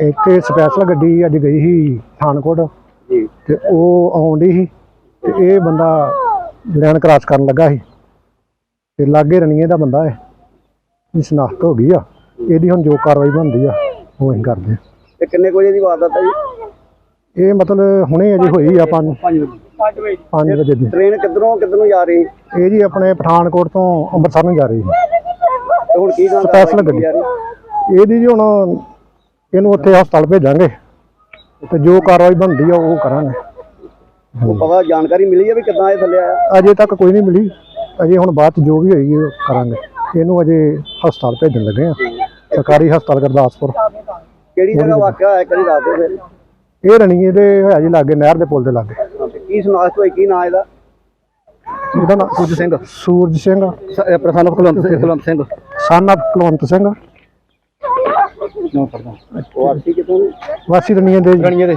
ਇੱਥੇ ਸਪੈਸ਼ਲ ਗੱਡੀ ਅੱਜ ਗਈ ਸੀ ਪਠਾਨਕੋਟ ਜੀ। ਤੇ ਉਹ ਆਉਂਦੀ ਸੀ ਤੇ ਇਹ ਬੰਦਾ ਲੈਣ ਕ੍ਰਾਸ ਕਰਨ ਲੱਗਾ ਸੀ। ਤੇ ਲਾਗੇ ਰਣੀਏ ਦਾ ਬੰਦਾ ਹੈ ਇਹ ਸ਼ਨਾਖਤ ਹੋ ਗਈ ਆ। ਇਹਦੀ ਹੁਣ ਜੋ ਕਾਰਵਾਈ ਬਣਦੀ ਆ ਉਹ ਅਸੀਂ ਕਰਦੇ ਆ। ਤੇ ਕਿੰਨੇ ਕੁ ਵਜੇ ਦੀ ਵਾਰਦਾਤ ਹੈ ਜੀ? ਇਹ ਮਤਲਬ ਹੁਣੇ ਅਜੇ ਹੋਈ ਆ ਆਪਾਂ ਨੂੰ 5 ਵਜੇ। 5 ਵਜੇ ਦੀ। ਟ੍ਰੇਨ ਕਿੱਧਰੋਂ ਕਿੱਧਰ ਨੂੰ ਜਾ ਰਹੀ? ਇਹ ਜੀ ਆਪਣੇ ਪਠਾਨਕੋਟ ਤੋਂ ਅੰਮ੍ਰਿਤਸਰ ਨੂੰ ਜਾ ਰਹੀ ਸੀ। ਤੇ ਹੁਣ ਕੀ ਗਾਂ Special ਗੱਡੀ। ਇਹਦੀ ਜੀ ਹੁਣ ਇਹਨੂੰ ਉੱਥੇ ਹਸਪਤਾਲ ਭੇਜਾਂਗੇ। ਤੇ ਜੋ ਕਾਰਵਾਈ ਬਣਦੀ ਆ ਉਹ ਕਰਾਂਗੇ। ਉਹ ਪਤਾ ਜਾਣਕਾਰੀ ਮਿਲੀ ਹੈ ਵੀ ਕਿੱਦਾਂ ਇਹ ਥੱਲੇ ਆਇਆ? ਅਜੇ ਤੱਕ ਕੋਈ ਨਹੀਂ ਮਿਲੀ। ਅਜੇ ਹੁਣ ਬਾਅਦ ਚ ਜੋ ਵੀ ਹੋਏਗੀ ਉਹ ਕਰਾਂਗੇ। ਇਹਨੂੰ ਅਜੇ ਹਸਪਤਾਲ ਭੇਜਣ ਲੱਗੇ ਆ। ਸਰਕਾਰੀ ਹਸਪਤਾਲ ਗੁਰਦਾਸਪੁਰ। ਕਿਹੜੀ ਜਗ੍ਹਾ ਵਾਕਿਆ ਹੋਇਆ ਕਿਹੜੀ ਰਾਤ ਦੇ ਫਿਰ ਇਹ ਰਣੀਏ ਦੇ ਹੋਇਆ ਜੀ ਲਾਗੇ ਨਹਿਰ ਦੇ ਪੁਲ ਦੇ ਲਾਗੇ। ਤੇ ਕੀ ਸੁਨਾਖਤ ਹੋਈ? ਕੀ ਨਾਂ ਇਹਦਾ? ਇਹਦਾ ਨਾਮ ਸੂਰਜ ਸਿੰਘ। ਸੂਰਜ ਸਿੰਘ। ਪ੍ਰਸੰਨ ਕੁਲਵੰਤ ਸਿੰਘ। ਕੁਲਵੰਤ ਸਿੰਘ। ਸਨ of ਕੁਲਵੰਤ ਸਿੰਘ। ਉਹ ਆਸੀ ਕਿਤੋਂ ਵਾਸੀ ਰਣੀਏ ਦੇ ਜੀ। ਗਣੀਏ ਦੇ।